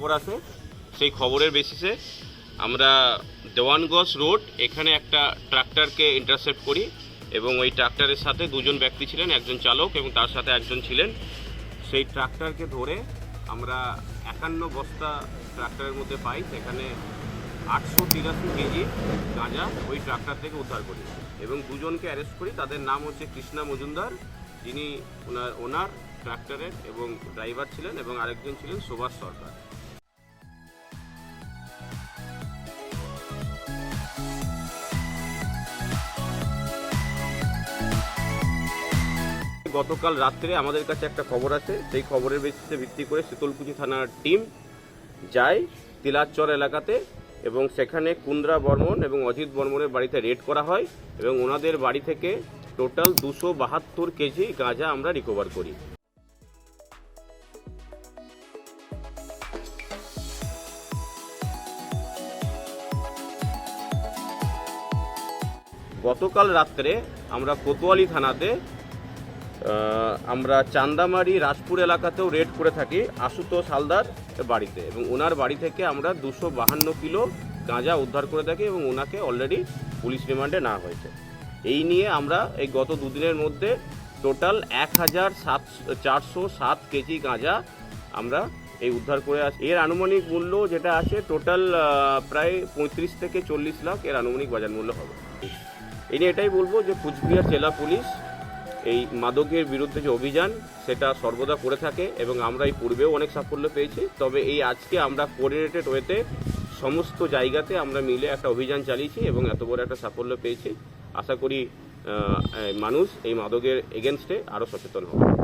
খবর আছে? সেই খবরের বেসিসে আমরা দেওয়ানগঞ্জ রোড এখানে একটা ট্রাক্টরকে ইন্টারসেপ্ট করি এবং ওই ট্রাক্টরের সাথে দুজন ব্যক্তি ছিলেন, একজন চালক এবং তার সাথে একজন ছিলেন। সেই ট্রাক্টরকে ধরে আমরা একান্ন বস্তা ট্রাক্টরের মধ্যে পাই, সেখানে আটশো তিরাশি কেজি গাঁজা ওই ট্রাক্টর থেকে উদ্ধার করি এবং দুজনকে অ্যারেস্ট করি। তাদের নাম হচ্ছে কৃষ্ণা মজুমদার, যিনি ওনার ওনার ট্রাক্টরের এবং ড্রাইভার ছিলেন এবং আরেকজন ছিলেন সুভাষ সরকার। গতকাল রাত্রে আমাদের কাছে একটা খবর আছে। সেই খবরের ভিত্তিতে ভিত্তি করে শীতলকুচি থানার টিম যায় তিলাচর এলাকাতে এবং সেখানে কুন্দ্রা বর্মন এবং অজিত বর্মনের বাড়িতে রেড করা হয় এবং ওনাদের বাড়ি থেকে টোটাল দুশো বাহাত্তর কেজি গাঁজা আমরা রিকভার করি। গতকাল রাত্রে আমরা কোতোয়ালি থানাতে আমরা চান্দামারি রাজপুর এলাকাতেও রেড করে থাকি আশুতোষ হালদার বাড়িতে এবং ওনার বাড়ি থেকে আমরা দুশো বাহান্ন কিলো গাঁজা উদ্ধার করে থাকি এবং ওনাকে অলরেডি পুলিশ রিমান্ডে নেওয়া হয়েছে। এই নিয়ে আমরা এই গত দুদিনের মধ্যে টোটাল এক হাজার সাত, চারশো সাত কেজি গাঁজা আমরা এই উদ্ধার করে আছি। এর আনুমানিক মূল্য যেটা আছে টোটাল প্রায় পঁয়ত্রিশ থেকে চল্লিশ লাখ এর আনুমানিক বাজার মূল্য হবে। এই নিয়ে এটাই বলব যে কুচবিহার জেলা পুলিশ এই মাদকের বিরুদ্ধে যে অভিযান, সেটা সর্বদা করে থাকে এবং আমরা এই পূর্বেও অনেক সাফল্য পেয়েছি। তবে এই আজকে আমরা কোঅর্ডিনেটেড ওয়েতে সমস্ত জায়গাতে আমরা মিলে একটা অভিযান চালিয়েছি এবং এত বড় একটা সাফল্য পেয়েছি। আশা করি মানুষ এই মাদকের এগেনস্টে আরও সচেতন হবে।